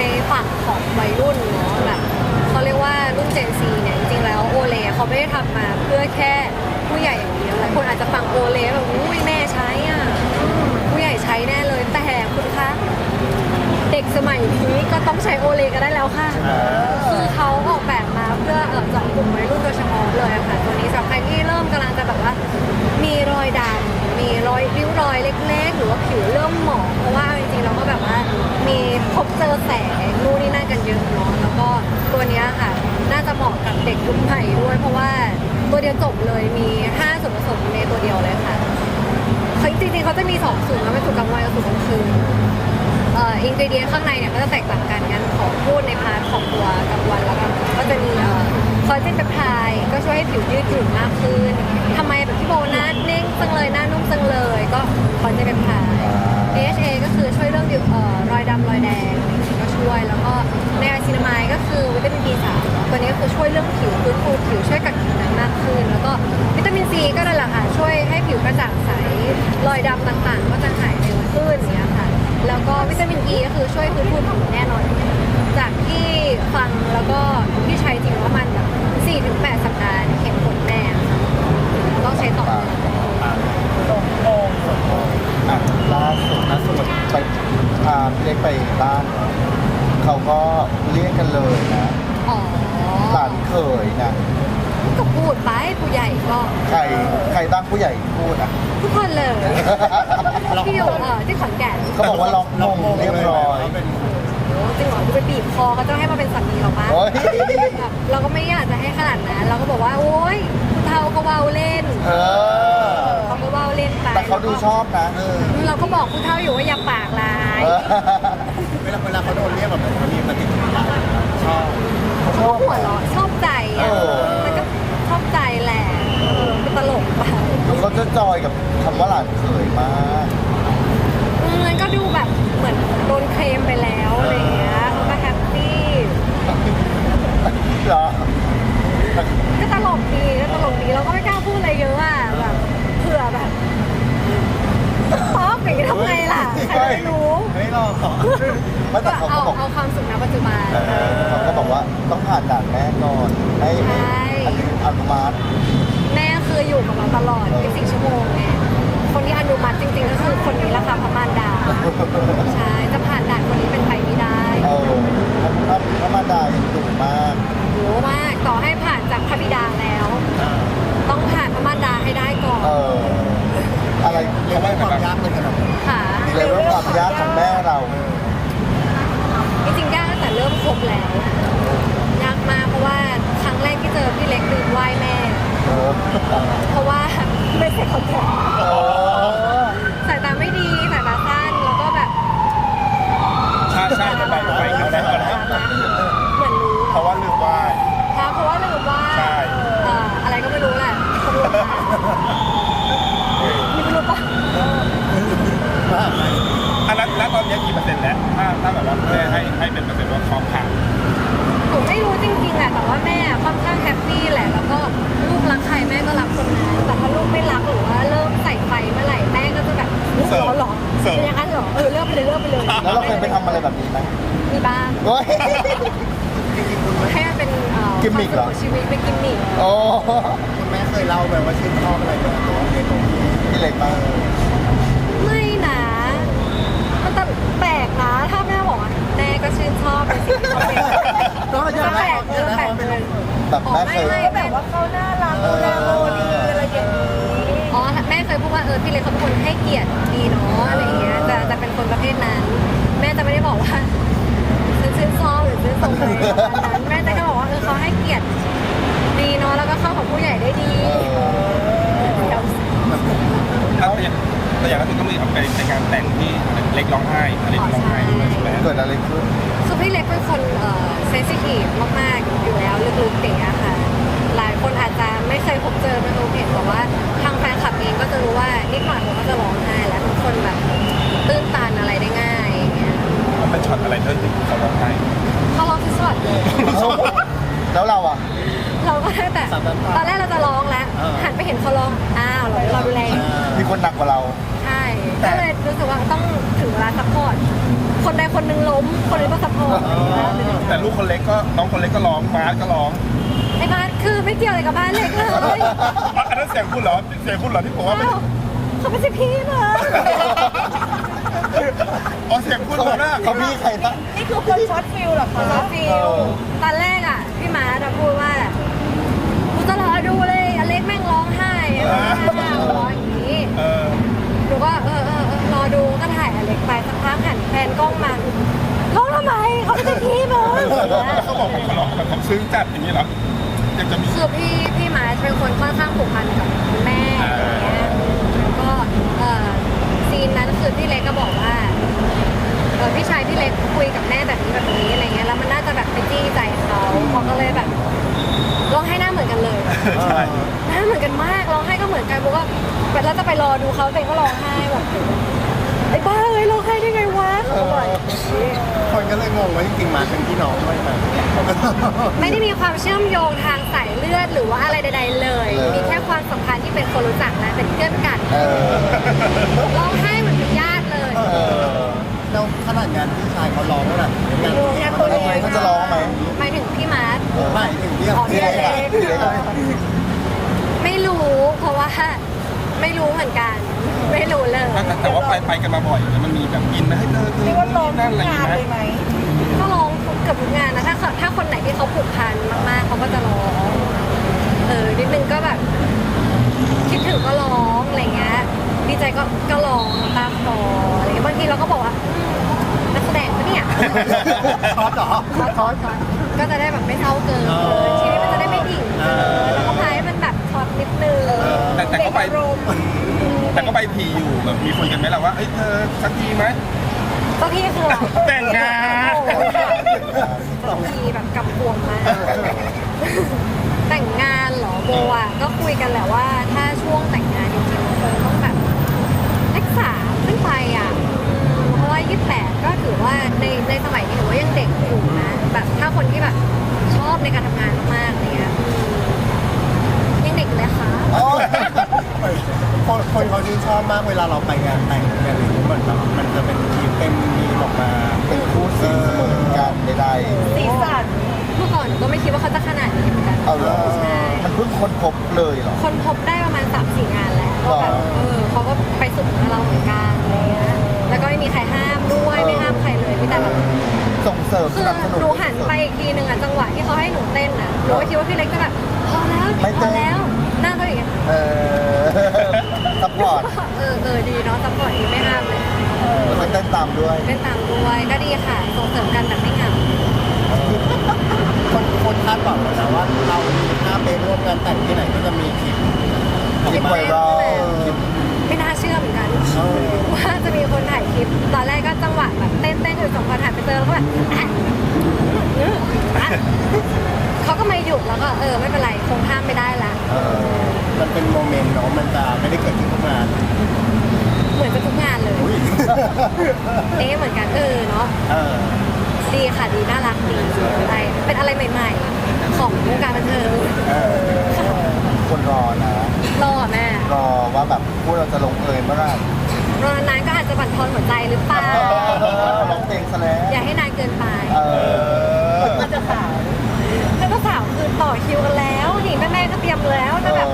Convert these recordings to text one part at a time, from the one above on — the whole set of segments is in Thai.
ในฝั่งของวัยรุ่นเนาะแบบเขาเรียกว่ารุ่นเจนซีเนี่ยจริงๆแล้วโอเลเขาไม่ได้ทำมาเพื่อแค่ผู้ใหญ่อย่างเดียวหลายคนอาจจะฟังโอเลแบบอุ้ยแม่ใช้อะผู้ใหญ่ใช้แน่เลยแต่คุณคะเด็กสมัยนี้ก็ต้องใช้โอเลกันได้แล้วค่ะคือเขาออกแบบมาเพื่อเอ่อเจาะกลุ่มวัยรุ่นโดยเฉพาะ พบเจอแสงนู่นนี่นั่นกันเยอะเนาะแล้วก็ตัวเนี้ยค่ะ น่าจะเหมาะกับเด็กยุคใหม่ด้วย เพราะว่าตัวเดียวจบเลยมี 5 ส่วนผสมในตัวเดียวเลยค่ะเขาจริงๆเขาจะมีสองสูตรนะเป็นสูตรกลางวันกับสูตรกลางคืนเอ่ออินกรีเดียนข้างในเนี่ยก็จะแตกต่างกันงั้นขอพูดในพาร์ทของตัวกลางวันแล้วกันก็จะมีเอ่อคอลลาเจนเปปไทด์ก็ช่วยให้ผิวยืดหยุ่นมากขึ้นทำไมแบบพี่โบหน้าเด้งจังเลยหน้านุ่มจังเลย ก็คอลลาเจนเปปไทด์ AHA ก็คือช่วยเรื่องดิวเอ่อรอยดำรอยแดงก็ช่วยแล้วก็ในอะซินามายก็คือวิตามิน B3 ตัวนี้ก็คือช่วยเรื่องผิวฟื้นฟูผิวช่วยกัดผิวหนังมากขึ้น แล้วก็วิตามินซีก็นั่นแหละค่ะช่วยให้ผิวกระจ่างใสรอยดำต่างๆ ก็จะหายเร็วขึ้นเงี้ยค่ะแล้วก็วิตามินอ e ีก็คือช่วยฟื้นฟูผิวแน่นอน จากที่ฟังแล้วก็ที่ใช้จริงว่ามันแบบ4-8 สัปดาห์เห็นผลแน่ค่ะต้องใช้ต่อเนื่อง อะล่าสุดล่าสุดไปพาพี่เล็กไปบ้านเขาก็เรียกกันเลยนะ อ๋อ หลานเขยนะ ก็พูดไปผู้ใหญ่ก็ ใครใครบ้างผู้ใหญ่พูดอะ ทุกคนเลยที่อยู่เอ่อที่ขอนแก่น เขาบอกว่าล็อกม งเรียบร้อย โอ้จริงเหรอจะไปบีบคอเขาจะให้มาเป็นสามีเราปะโอ้ยแบบเราก็ไม่อยากจะให้ขนาดนั้นเราก็บอกว่าโอ๊ยคุณเทาก็เว้าเล่นเออ เขาก็เว้าเล่นไปแต่เขาดูชอบนะเออเราก็บอกคุณเทาอยู่ว่าอย่าปากร้ายเออเวลาเวลาเขาโดนเรียกแบบเขามีปฏิกิริยาชอบชอบ หัวเราะชอบใจอะเออ มันก็ชอบใจแหละเออเป็นตลกไป เขาจะจอยกับคำว่าหลานเขยมาก อืมมันก็ดูแบบเหมือนโดนเคลมไปแล้วอะไรอย่างเงี้ยเขาก็แฮปปี้ เหรอ ก็ตลกดีก็ตลกดีเราก็ไม่กล้าพูดอะไรเยอะอะแบบเผื่อแบบป๊อกอย่างนี้ทำไงล่ะใครจะไม่รู้ไม่หรอกไม่แต่ก็เขาเอาก็บอกเอาความสุขณปัจจุบัน เออเขาก็บอกว่าต้องผ่านด่านแม่ก่อนให้ใช่อันนี้อนุมัติ แม่คืออยู่กับเราตลอด 24 ชั่วโมงไงคนที่อนุมัติจริงๆ ก็คือคนนี้แหละค่ะพระมารดา ใช่ จะผ่านด่านคนนี้ เพราะว่าไม่ใส่คอนแทคสายตาไม่ดีสายตาสั้นแล้วก็แบบใช่ใช่ไปไปอยู่แล้วเหมือนรู้เพราะว่าลืมว้ค่ะเพราะว่าลืมว่าใช่ เอ่ออะไรก็ไม่รู้แหละตำรวจมานี่ไม่รู้ปะอันนั้นแล้วตอนนี้กี่เปอร์เซ็นต์แล้วถ้าถ้าแบบว่าแม่ให้ให้เป็นเปอร์เซ็นต์ว่าพร้อมผ่านหนูไม่รู้จริงๆแหละแต่ว่าแม่ค่อนข้างแฮปปี้แหละแล้วก็ลูก แม่ก็รักคนนั้นแต่ถ้าลูกไม่รักหรือว่าเริ่มใส่ไฟเมื่อไหร่แม่ก็จะแบบเสิร์ฟเขาหรอเสิร์ฟเป็นอย่างนั้นเหรอเออเลิกไปเลยเลิกไปเลยแล้วเราเคยไปทำอะไรแบบนี้ไหมมีบ้างโอ้ยให้มันเป็นเอ่อกิมมิคเหรอความสุขของชีวิตเป็นกิมมิคโอ้คุณแม่เคยเล่าไปว่าชื่นชอบอะไรแบบนี้ในตรงนี้พี่เล็กมากไม่นะมันจะแปลกนะถ้าแม่บอกว่าแม่ก็ชื่นชอบในสิ่งที่เขาเป็นก็มันจะจะแปแปลลกกเอเอออแปแปลลกกไปเลเลยย แบบอ๋อแม่ไม่เคย ไม่แบบว่าเขาน่ารักดูแลโบดีอะไรอย่างนี้อ๋อแม่เคยพูดว่าเออพี่เล็กเขาเป็นคนให้เกียรติดีเนาะอะไรอย่างเงี้ยจะจะเป็นคนประเภทนั้น แม่จะไม่ได้บอกว่าฉันชื่นชอบหรือชื่นชมอะไรประมาณนั้นแม่จะแค่บอกว่าเออเขาให้เกียรติดีเนาะแล้วก็เข้ากับผู้ใหญ่ได้ดีเออเดี๋ยวถ้าแต่อย่างแต่อย่างล่าสุดก็มีไปในงานแต่งที่เล็กร้องไห้อเล็กร้องไห้ด้วยใช่ไหมเกิดอะไรขึ้น คือพี่เล็กเป็นคนเอ่อ เซนซิทีฟมากๆอยู่แล้วลึกๆอย่างเงี้ยค่ะ หลายคนอาจจะไม่เคยพบเจอไม่เคยเห็นแต่ว่าทางแฟนคลับเองก็จะรู้ว่านิดหน่อยเขาก็จะร้องไห้แล้วทุกคนแบบตื้นตันอะไรได้ง่ายอย่างเงี้ยมันเป็นช็อตอะไรเธอถึงเขาร้องไห้เขาร้องทุกช็อตเลย แล้วเราอะ เราก็ได้แต่ตอนแรกเราจะร้องแล้วหันไปเห็นเขาร้องอ้าวเราเราดูแลมีคนหนักกว่าเรา ก็เลยรู้สึกว่าต้องถึงเวลาซัพพอร์ตคนใดคนหนึ่งล้ม คนหนึงก็ซัพพอร์ตอะไรอย่างเงี้ยเป็นอย่างนั้นแต่ลูกคนเล็กก็น้องคนเล็กก็ร้องมาร์ทก็ร้องไอ้บ้านคือไม่เกี่ยวอะไรกับบ้านเล็กเลยอะอันนั้นเสียงคุณเหรอเสียงคุณเหรอที่ผมว่าเป็นอ้าวเขาไม่ใช่พี่เหรออ๋อเสียงคุณเหรอนะเขาพี่ใครนะนี่คือคนช็อตฟิลเหรอคะซอฟฟิลตอนแรกอะพี่มาร์ทอะพูดว่ากูจะรอดูเลยอเล็กแม่งร้องไห้ร้องอย่างนี้ เออ หนูก็เออเออเออรอดูก็ถ่ายอ เล็กไปสักพักหันแฟนกล้องมาร้องทำไมเขาไม่ใช่พี่มึงเขาบอกผมเขาร้องแบบผมซึ้งจัดอย่างนี้เหรอยังจะมีคือพี่พี่มาร์ทเป็นคนค่อนข้างผูกพันกับคุณแม่อย่างเงี้ยแล้วก็เออซีนนั้นคือพี่เล็กก็บอกว่าเออพี่ชายพี่เล็กคุยกับแม่แบบนี้แบบนี้อะไรเงี้ยแล้วมันน่าจะแบบไปจี้ใจเขาเขาก็เลยแบบร้องไห้หน้าเหมือนกันเลยใช่หน้าเหมือนกันมากร้องไห้ก็เหมือนกันบอกว่าแล้วจะไปรอดูเขาแต่ก็ร้องไห้แบบ ไอ้บ้าเอ้ยร้องไห้ได้ไงวะเขาบอกอย่างนี้ คนก็เลยงงว่าจริงๆมาเป็นพี่น้องไม่ไหมไม่ได้มีความเชื่อมโยงทางสายเลือดหรือว่าอะไรใด ๆ เลยมีแค่ความสัมพันธ์ที่เป็นคนรู้จักนะเป็นเพื่อนกันเออร้องไห้เหมือนเป็นญาติเลยเออแล้วขนาดงานพี่ชายเขาร้องแล้วนะงานงานตัวเองเขาจะร้องไหมหมายถึงพี่มาร์ทไม่ถึงที่อ๋อพี่เล็กอะพี่เล็กอะไม่รู้เพราะว่าไม่รู้เหมือนกัน ไม่รู้เลยแต่แต่ว่าไปไปกันมาบ่อยแล้วมันมีแบบอินไหมให้เธอเรียกว่าร้องนั่ทุนกอะไรอย่างงานงี้ไหมเลยไหมก็ร้องเกือบทุกงานนะถ้าเขาถ้าคนไหนที่เขาผูกพันมากๆเขาก็จะร้องเออนิดนึงก็แบบคิดถึงก็ร้องอะไรเงี้ยดีใจก็ก็ร้องน้ำตาคลออะไรเงี้ยบางทีเราก็บอกว่าอืมนักแสดงปะเนี่ยช็อตเหรอขอโทษก่อนก็จะได้แบบไม่เศร้าเกินอ๋อชีวิตมันจะได้ไม่ดิ่งเกินแล้วก็พายให้มันแบบช็อตนิดนึงแต่แต่ก็ไปเด็กอารมณ์ แต่ก็ไปทีอยู่แบบมีคุยกันไหมล่ะว่าเอ้ยเธอสักทีไหม ก็พี่คืออะไรแต่งงาน โอ้โหสักทีแบบกำพวงมาก แต่งงานเหรอโบอะก็คุยกันแหละว่า ถ้าช่วงแต่งงานจริงๆมันคงต้องแบบเลขสามขึ้นไปอะอืมเพราะว่ายี่แปดก็ถือว่าในในสมัยนี้ถือว่ายังเด็กอยู่นะแบบถ้าคนที่แบบชอบในการทำงานมากๆอะไรเงี้ยอืมยังเด็กอยู่เลยค่ะ อ๋อ คนคนเขาชื่นชอบมากเวลาเราไปงานแต่งงานหรือเหมือนแบบมันจะเป็นทีมเต็มมีออกมาเป็นคู่ซีเสมอกันใดสีสันเมื่อก่อนหนูก็ไม่คิดว่าเขาจะขนาดนี้เหมือนกันๆเอาเลยใช่มันเพิ่งค้นพบเลยเหรอ คนพบได้ประมาณสามสี่งานแล้วก็แบบอ๋อเออเขาก็ไปสุดกับเราเหมือนกันอะไรเงี้ยแล้วก็ไม่มีใครห้ามด้วยไม่ห้ามใครเลยมีแต่แบบ ส่งเสริมคืสอนับสนุน หนูหันไปอีกทีหนึ่งอะจังหวะที่เขาให้หนูเต้นอะหนูก็คิดว่าพี่เล็กจะแบบพอแล้วไม่พเต้อนแล้ว หน้าก็อย่างเงี้ยเออซัพพอร์ตเออเออดีเนาะซัพพอร์ตดีไม่ห้ามเลยแล้วก็เต้นตามด้วยเล่นตามด้วยก็ดีค่ะส่งเสริมกันแบบไม่เหงาคนคนคาดหวังนะว่าเรามีภาพไปร่วมกันแต่งที่ไหนก็จะมีคลิปคลิปไวรัลคลิป ไม่น่าเชื่อเหมือนกันว่าจะมีคนถ่ายคลิป ตอนแรกก็จังหวะแบบเต้นเต้นอยู่สองคนถ่ายไปเจอแล้วก็แบบอะอื้ออะเขาก็ไม่ห ยุดแล้วก็เออไม่เป็นไรคงห้ามไม่ได้ละเออมันเป็นโมเมนต์เนาะมันจะไม่ได้เกิดขึ้นทุกงานเหมือนจะทุกงานเลยอุ้ยเอ๊ะเหมือนกันเออเนาะเออดีค่ะดีน่ารักดีอะไรเป็นอะไรใหม่ ๆ ของวงการบันเทิงเออคนรอนะ รอแม่รอว่าแบบพวกเราจะลงเอยเมื่อไหร่รอนานๆก็อาจจะบั่นทอนหัวใจหรือเปล่าร้องเพลงซะแล้วอย่าให้นานเกินไปเออ มันจะขาวแล้วก็สาวคือ ต่อคิวกันแล้วนี่แม่ๆก็เตรียมแล้วเอจะแบบอ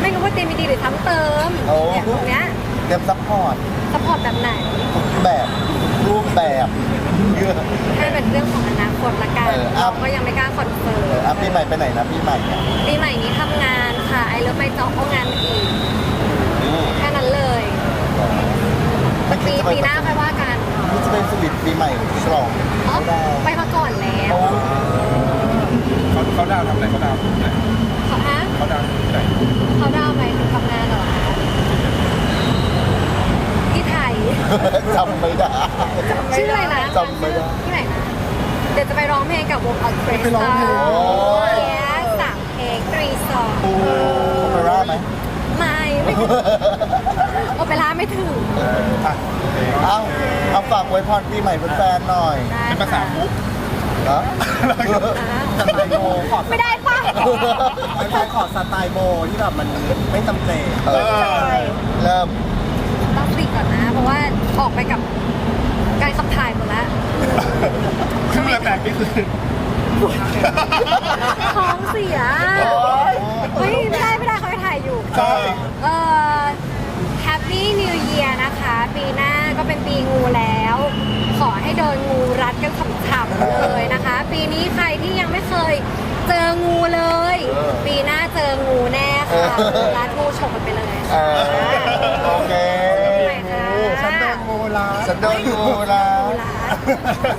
ไม่รู้ว่าเตรียมดีหรือซ้ำเติมโอ้ เนี่ยตรงเนี้ยเตรียมซัพพอร์ตสปอร์ตแบบไหนทุกแบบทุกรูปแบบเยอะ ให้เป็นเรื่องของอนาคตละกันเอออะเราก็ยังไม่กล้าคอนเฟิร์เออมอะปีใหม่ไปไหนนะปีใหม่เนี่ยปีใหม่นี้ทำงานค่ะไอเลิฟไม่จองเอางานมาอีกแค่นั้นเลยไม่คิปีดจะไปปีหน้าค่อยว่ากันนี่จะเป็นสวิตปีใหม่ฉลองอ๋อไม่ได้ไปมาก่อนแล้ว โอ้ เขาเขาดาวน์ทำอะไรเขาดาวน์ที่ไหนเขาฮะเขาดาวน์ที่ไหนเขาดาวน์ไปทำงานเหรอคะที่ไทยจำไม่ได้ ชื่ออะไรนะจำไม่ได้ ที่ไหนนะเดี๋ยวจะไปร้องเพลงกับวงออเคสไปร้องเพลงโอ้โอ้ยยสามเพลงตรีสองโอ้โอเปร่าไหมไม่ไม่ถึงโอเปร่าไม่ถึงเอออะเอาเอาฝากไว้พรปีใหม่แฟนๆหน่อย ได้เป็นภาษาค่ะ ปุ๊บ สไตล์โบขอไม่ได้ป่ะใช่ขอสไตล์โบที่แบบมันไม่จำเจเริ่มต้องติดก่อนนะ เพราะว่าออกไปกับการขับถ่ายหมดแล้ว คือแปลกๆนี่คือ ร้านทูชมกันไปเลยเออโอเคฉันโดนงูแล้วฉันโดนงูแล้าณ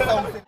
ส่งสี